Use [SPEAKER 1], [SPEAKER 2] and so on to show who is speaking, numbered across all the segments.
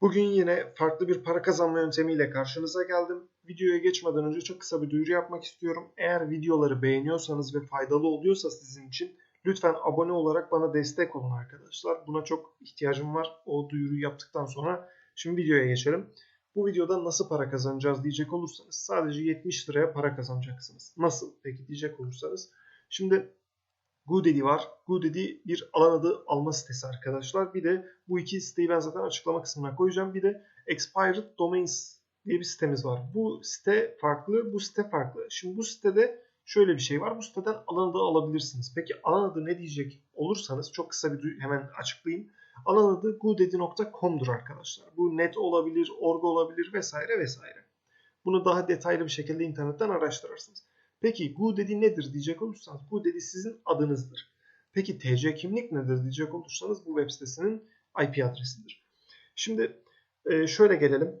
[SPEAKER 1] Bugün yine farklı bir para kazanma yöntemiyle karşınıza geldim. Videoya geçmeden önce çok kısa bir duyuru yapmak istiyorum. Eğer videoları beğeniyorsanız ve faydalı oluyorsa sizin için lütfen abone olarak bana destek olun arkadaşlar. Buna çok ihtiyacım var o duyuruyu yaptıktan sonra. Şimdi videoya geçelim. Bu videoda nasıl para kazanacağız diyecek olursanız sadece 70 liraya para kazanacaksınız. Nasıl peki diyecek olursanız. Şimdi GoDaddy var. GoDaddy bir alan adı alma sitesi arkadaşlar. Bir de bu iki siteyi ben zaten açıklama kısmına koyacağım. Bir de Expired Domains diye bir sitemiz var. Bu site farklı, bu site farklı. Şimdi bu sitede şöyle bir şey var. Bu siteden alan adı alabilirsiniz. Peki alan adı ne diyecek olursanız çok kısa bir hemen açıklayayım. Alan adı godaddy.com'dur arkadaşlar. Bu net olabilir, org olabilir vesaire vesaire. Bunu daha detaylı bir şekilde internetten araştırırsınız. Peki GoDaddy nedir diyecek olursanız GoDaddy sizin adınızdır. Peki TC kimlik nedir diyecek olursanız bu web sitesinin IP adresidir. Şimdi e, şöyle gelelim.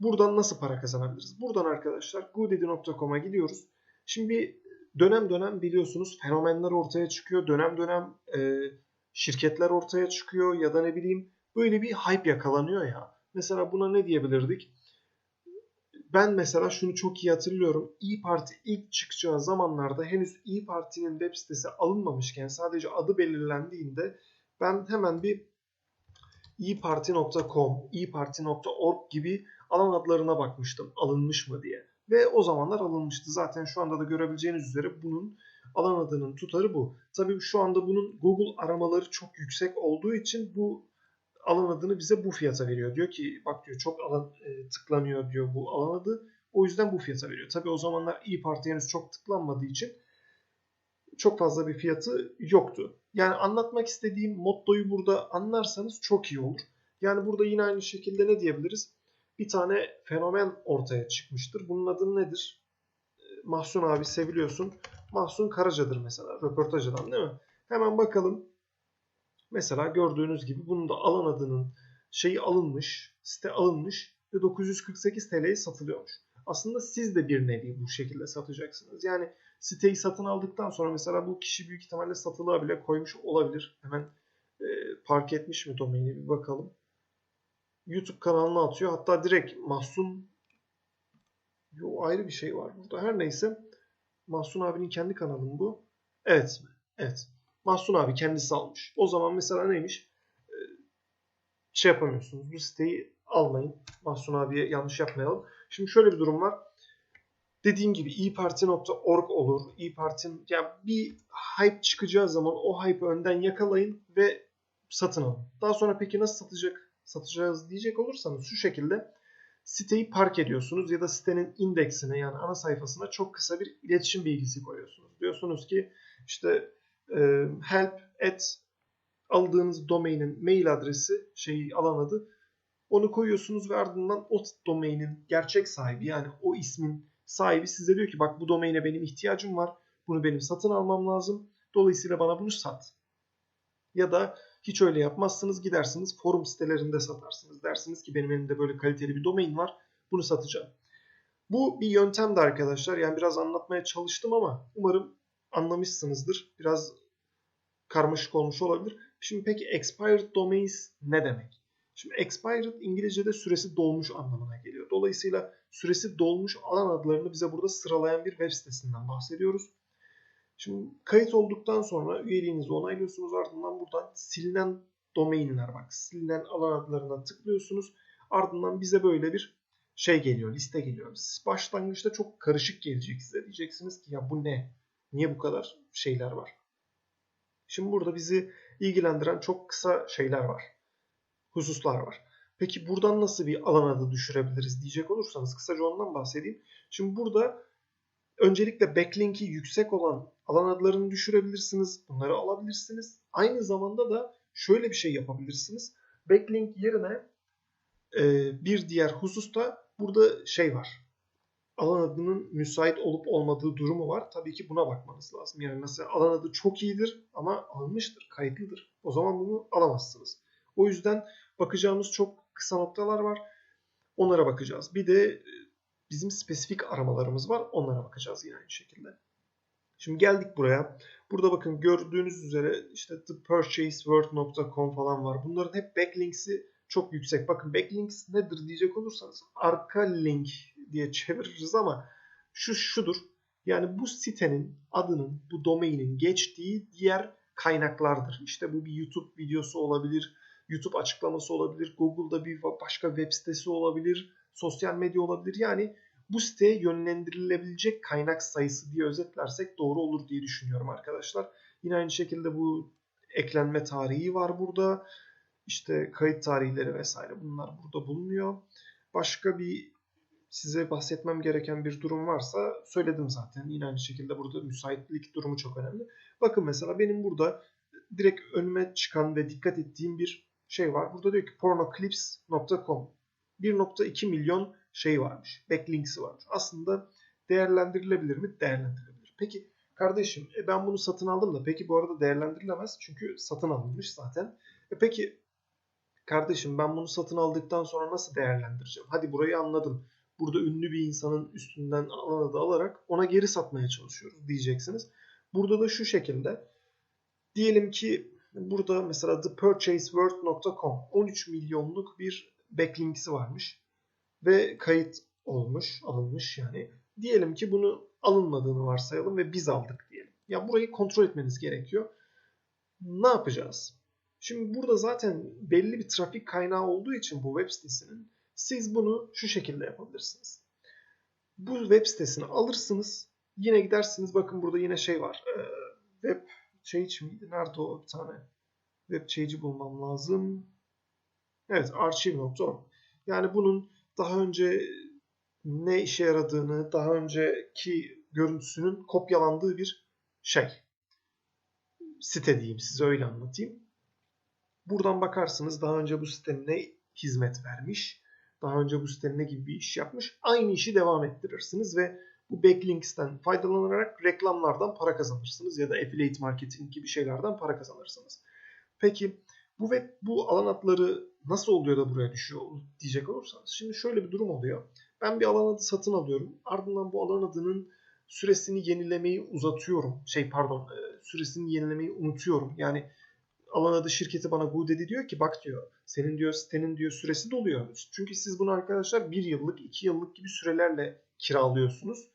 [SPEAKER 1] Buradan nasıl para kazanabiliriz? Buradan arkadaşlar godaddy.com'a gidiyoruz. Şimdi dönem dönem biliyorsunuz fenomenler ortaya çıkıyor. Dönem dönem e, şirketler ortaya çıkıyor ya da ne bileyim böyle bir hype yakalanıyor ya. Mesela buna ne diyebilirdik? Ben mesela şunu çok iyi hatırlıyorum. İyi Parti ilk çıkacağı zamanlarda henüz İyi Parti'nin web sitesi alınmamışken sadece adı belirlendiğinde ben hemen bir iyiparti.com, iyiparti.org gibi alan adlarına bakmıştım alınmış mı diye. Ve o zamanlar alınmıştı. Zaten şu anda da görebileceğiniz üzere bunun alan adının tutarı bu. Tabii şu anda bunun Google aramaları çok yüksek olduğu için bu alan adını bize bu fiyata veriyor. Diyor ki bak diyor çok alan e, tıklanıyor diyor bu alan adı. O yüzden bu fiyata veriyor. Tabi o zamanlar İyi Parti henüz çok tıklanmadığı için çok fazla bir fiyatı yoktu. Yani anlatmak istediğim mottoyu burada anlarsanız çok iyi olur. Yani burada yine aynı şekilde ne diyebiliriz? Bir tane fenomen ortaya çıkmıştır. Bunun adı nedir? E, Mahsun abi seviliyorsun. Mahsun Karaca'dır mesela. Röportaj adam değil mi? Hemen bakalım Mesela gördüğünüz gibi bunun da alan adının şeyi alınmış, site alınmış ve 948 TL'ye satılıyormuş. Aslında siz de bir nevi bu şekilde satacaksınız. Yani siteyi satın aldıktan sonra mesela bu kişi büyük ihtimalle satılığa bile koymuş olabilir. Hemen e, park etmiş mi domaini bir bakalım. YouTube kanalına atıyor. Hatta direkt Mahsun Yo, ayrı bir şey var burada. Her neyse. Mahsun abinin kendi kanalı bu? Evet. Evet. Mahsun abi kendisi almış. O zaman mesela neymiş? Ee, şey yapamıyorsunuz. Bu siteyi almayın. Mahsun abiye yanlış yapmayalım. Şimdi şöyle bir durum var. Dediğim gibi iyiparti.org olur. İyi Parti'nin yani bir hype çıkacağı zaman o hype önden yakalayın ve satın alın. Daha sonra peki nasıl satacak satacağız diyecek olursanız şu şekilde siteyi park ediyorsunuz ya da sitenin indeksine yani ana sayfasına çok kısa bir iletişim bilgisi koyuyorsunuz. Diyorsunuz ki işte help at aldığınız domainin mail adresi şeyi alan adı onu koyuyorsunuz ve ardından o domainin gerçek sahibi yani o ismin sahibi size diyor ki bak bu domaine benim ihtiyacım var. Bunu benim satın almam lazım. Dolayısıyla bana bunu sat. Ya da hiç öyle yapmazsınız gidersiniz forum sitelerinde satarsınız. Dersiniz ki benim elimde böyle kaliteli bir domain var. Bunu satacağım. Bu bir yöntemdi arkadaşlar. Yani biraz anlatmaya çalıştım ama umarım anlamışsınızdır. Biraz karmaşık olmuş olabilir. Şimdi peki expired domains ne demek? Şimdi expired İngilizce'de süresi dolmuş anlamına geliyor. Dolayısıyla süresi dolmuş alan adlarını bize burada sıralayan bir web sitesinden bahsediyoruz. Şimdi kayıt olduktan sonra üyeliğinizi onaylıyorsunuz. Ardından buradan silinen domainler bak. Silinen alan adlarına tıklıyorsunuz. Ardından bize böyle bir şey geliyor, liste geliyor. Başlangıçta çok karışık gelecek size. Diyeceksiniz ki ya bu ne? Niye bu kadar şeyler var? Şimdi burada bizi ilgilendiren çok kısa şeyler var. Hususlar var. Peki buradan nasıl bir alan adı düşürebiliriz diyecek olursanız kısaca ondan bahsedeyim. Şimdi burada öncelikle backlink'i yüksek olan alan adlarını düşürebilirsiniz. Bunları alabilirsiniz. Aynı zamanda da şöyle bir şey yapabilirsiniz. Backlink yerine e, bir diğer hususta burada şey var alan adının müsait olup olmadığı durumu var. Tabii ki buna bakmanız lazım. Yani mesela alan adı çok iyidir ama alınmıştır, kayıtlıdır. O zaman bunu alamazsınız. O yüzden bakacağımız çok kısa noktalar var. Onlara bakacağız. Bir de e, bizim spesifik aramalarımız var. Onlara bakacağız yine aynı şekilde. Şimdi geldik buraya. Burada bakın gördüğünüz üzere işte thepurchaseword.com falan var. Bunların hep backlinks'i çok yüksek. Bakın backlinks nedir diyecek olursanız arka link diye çeviririz ama şu şudur. Yani bu sitenin adının, bu domainin geçtiği diğer kaynaklardır. İşte bu bir YouTube videosu olabilir, YouTube açıklaması olabilir, Google'da bir başka web sitesi olabilir, sosyal medya olabilir. Yani bu siteye yönlendirilebilecek kaynak sayısı diye özetlersek doğru olur diye düşünüyorum arkadaşlar. Yine aynı şekilde bu eklenme tarihi var burada. İşte kayıt tarihleri vesaire bunlar burada bulunuyor. Başka bir size bahsetmem gereken bir durum varsa söyledim zaten. Yine aynı şekilde burada müsaitlik durumu çok önemli. Bakın mesela benim burada direkt önüme çıkan ve dikkat ettiğim bir şey var. Burada diyor ki pornoclips.com 1.2 milyon şey varmış. Backlinks'i varmış. Aslında değerlendirilebilir mi? Değerlendirilebilir. Peki kardeşim e ben bunu satın aldım da peki bu arada değerlendirilemez çünkü satın alınmış zaten. E peki kardeşim ben bunu satın aldıktan sonra nasıl değerlendireceğim? Hadi burayı anladım. Burada ünlü bir insanın üstünden alan adı alarak ona geri satmaya çalışıyoruz diyeceksiniz. Burada da şu şekilde diyelim ki burada mesela thepurchaseword.com 13 milyonluk bir backlinksi varmış ve kayıt olmuş, alınmış yani. Diyelim ki bunu alınmadığını varsayalım ve biz aldık diyelim. Ya burayı kontrol etmeniz gerekiyor. Ne yapacağız? Şimdi burada zaten belli bir trafik kaynağı olduğu için bu web sitesinin siz bunu şu şekilde yapabilirsiniz. Bu web sitesini alırsınız. Yine gidersiniz. Bakın burada yine şey var. Ee, web change miydi? Nerede o bir tane? Web change'i bulmam lazım. Evet archive.org. Yani bunun daha önce ne işe yaradığını, daha önceki görüntüsünün kopyalandığı bir şey. Site diyeyim size öyle anlatayım. Buradan bakarsınız daha önce bu site ne hizmet vermiş, daha önce bu site ne gibi bir iş yapmış. Aynı işi devam ettirirsiniz ve bu backlinks'ten faydalanarak reklamlardan para kazanırsınız ya da affiliate marketing gibi şeylerden para kazanırsınız. Peki bu ve bu alan adları nasıl oluyor da buraya düşüyor diyecek olursanız. Şimdi şöyle bir durum oluyor. Ben bir alan adı satın alıyorum. Ardından bu alan adının süresini yenilemeyi uzatıyorum. Şey pardon süresini yenilemeyi unutuyorum. Yani alan adı şirketi bana GoDaddy diyor ki bak diyor senin diyor sitenin diyor süresi doluyor. Çünkü siz bunu arkadaşlar bir yıllık iki yıllık gibi sürelerle kiralıyorsunuz.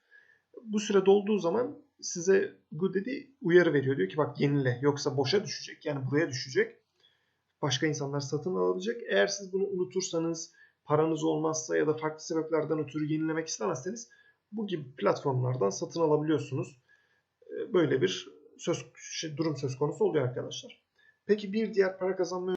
[SPEAKER 1] Bu süre dolduğu zaman size GoDaddy uyarı veriyor. Diyor ki bak yenile yoksa boşa düşecek yani buraya düşecek. Başka insanlar satın alabilecek. Eğer siz bunu unutursanız paranız olmazsa ya da farklı sebeplerden ötürü yenilemek istemezseniz bu gibi platformlardan satın alabiliyorsunuz. Böyle bir söz, şey, durum söz konusu oluyor arkadaşlar. Peki bir diğer para kazanma